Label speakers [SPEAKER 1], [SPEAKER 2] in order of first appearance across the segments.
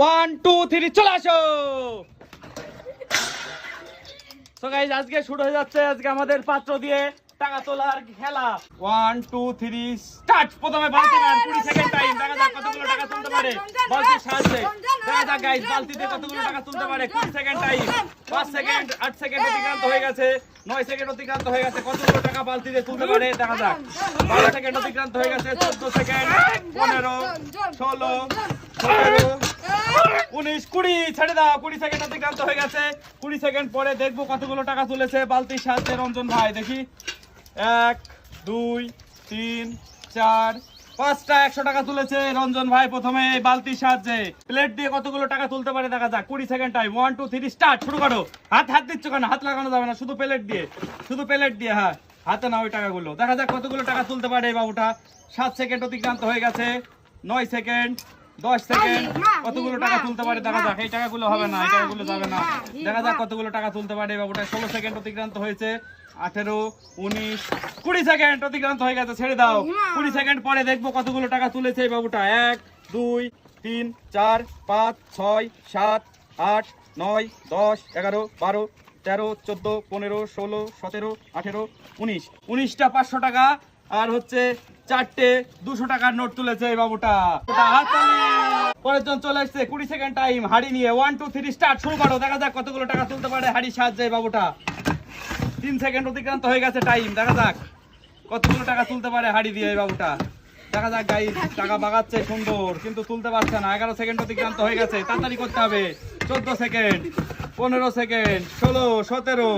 [SPEAKER 1] one two three চলে আসো তো আজকে শুরু হয়ে যাচ্ছে আজকে আমাদের পাত্র দিয়ে টাকা তোলার খেলা ওয়ান টু থ্রি স্টার্ট প্রথমে বালতি না হ্যাঁ, হ্যাঁ, কুড়ি সেকেন্ড হ্যাঁ, টাইম দেখা যাক কতগুলো টাকা তুলতে পারে বালতির সাহায্যে দেখা যাক গাইজ বালতিতে কতগুলো টাকা তুলতে পারে কুড়ি সেকেন্ড টাইম পাঁচ সেকেন্ড আট সেকেন্ড অতিক্রান্ত হয়ে গেছে নয় সেকেন্ড অতিক্রান্ত হয়ে গেছে কতগুলো টাকা বালতিতে তুলতে পারে দেখা যাক বারো সেকেন্ড অতিক্রান্ত হয়ে গেছে চোদ্দ সেকেন্ড পনেরো ষোলো সতেরো উনিশ কুড়ি ছেড়ে দাও কুড়ি সেকেন্ড অতিক্রান্ত হয়ে গেছে কুড়ি সেকেন্ড পরে দেখবো কতগুলো টাকা তুলেছে বালতির সাহায্যে রঞ্জন ভাই দেখি এক দুই তিন চার পাঁচটা একশো টাকা তুলেছে রঞ্জন ভাই প্রথমে এই বালতির সাহায্যে প্লেট দিয়ে কতগুলো টাকা তুলতে পারে দেখা যাক কুড়ি second time one two three start শুরু করো হাত হাত দিচ্ছ কেন হাত লাগানো যাবে না শুধু প্লেট দিয়ে শুধু প্লেট দিয়ে হ্যাঁ হাতে না ওই টাকাগুলো দেখা যাক কতগুলো টাকা তুলতে পারে এই বাবুটা সাত সেকেন্ড অতিক্রান্ত হয়ে গেছে নয় সেকেন্ড দশ থেকে কতগুলো টাকা তুলতে পারে দেখা যাক এই টাকাগুলো হবে না এই টাকাগুলো যাবে না দেখা যাক কতগুলো টাকা তুলতে পারে বাবুটা ষোলো সেকেন্ড অতিক্রান্ত হয়েছে আঠেরো উনিশ কুড়ি সেকেন্ড অতিক্রান্ত হয়ে গেছে ছেড়ে দাও কুড়ি সেকেন্ড পরে দেখবো কতগুলো টাকা তুলেছে এই বাবুটা এক দুই তিন চার পাঁচ ছয় সাত আট নয় দশ এগারো বারো তেরো চোদ্দো পনেরো ষোলো সতেরো আঠেরো উনিশ উনিশটা পাঁচশো টাকা আর হচ্ছে চারটে দুশো টাকার নোট তুলেছে এই বাবুটা পরের জন চলে আসছে কুড়ি সেকেন্ড টাইম হাড়ি নিয়ে ওয়ান টু থ্রি স্টার্ট শুরু করো দেখা যাক কতগুলো টাকা তুলতে পারে হাড়ি সাহায্যে এই বাবুটা তিন সেকেন্ড অতিক্রান্ত হয়ে গেছে টাইম দেখা যাক কতগুলো টাকা তুলতে পারে হাড়ি দিয়ে এই বাবুটা দেখা যাক গাই টাকা বাগাচ্ছে সুন্দর কিন্তু তুলতে পারছে না এগারো সেকেন্ড অতিক্রান্ত হয়ে গেছে তাড়াতাড়ি করতে হবে চোদ্দ সেকেন্ড পনেরো সেকেন্ড ষোলো সতেরো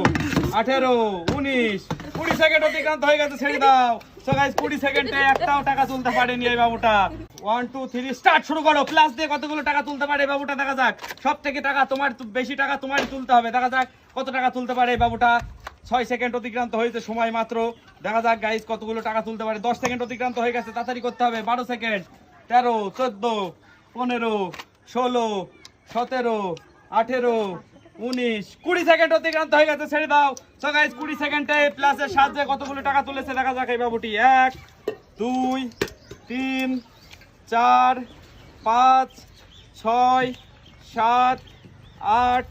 [SPEAKER 1] আঠেরো উনিশ কুড়ি সেকেন্ড অতিক্রান্ত হয়ে গেছে ছেড়ে দাও সো গাইস কুড়ি সেকেন্ডে একটাও টাকা তুলতে পারেনি এই বাবুটা ওয়ান টু থ্রি স্টার্ট শুরু করো প্লাস দিয়ে কতগুলো টাকা তুলতে পারে এই বাবুটা দেখা যাক সব থেকে টাকা তোমার বেশি টাকা তোমারই তুলতে হবে দেখা যাক কত টাকা তুলতে পারে এই বাবুটা ছয় সেকেন্ড অতিক্রান্ত হয়েছে সময় মাত্র দেখা যাক গাইস কতগুলো টাকা তুলতে পারে দশ সেকেন্ড অতিক্রান্ত হয়ে গেছে তাড়াতাড়ি করতে হবে বারো সেকেন্ড তেরো চোদ্দ পনেরো ষোলো সতেরো আঠেরো উনিশ কুড়ি সেকেন্ড অতিক্রান্ত হয়ে গেছে ছেড়ে দাও সকাইজ কুড়ি সেকেন্ডে প্লাসের সাহায্যে কতগুলো টাকা তুলেছে দেখা যাক এই বাবুটি এক দুই তিন চার পাঁচ ছয় সাত আট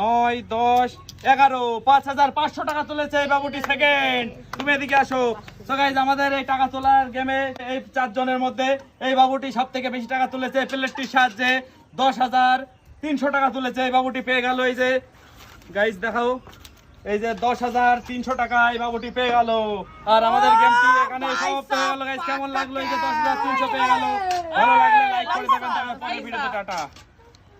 [SPEAKER 1] নয় দশ এগারো পাঁচ হাজার পাঁচশো টাকা তুলেছে এই বাবুটি সেকেন্ড তুমি এদিকে আসো তো আমাদের এই টাকা তোলার গেমে এই চারজনের মধ্যে এই বাবুটি সব থেকে বেশি টাকা তুলেছে প্লেটটির সাহায্যে দশ হাজার তিনশো টাকা তুলেছে এই বাবুটি পেয়ে গেল এই যে গাইজ দেখাও এই যে দশ হাজার তিনশো টাকা এই বাবুটি পেয়ে গেল আর আমাদের গেমটি এখানে সমাপ্ত হয়ে গেল গাইজ কেমন লাগলো এই যে দশ হাজার তিনশো পেয়ে গেল ভালো লাগলে লাইক করে দেবেন টাটা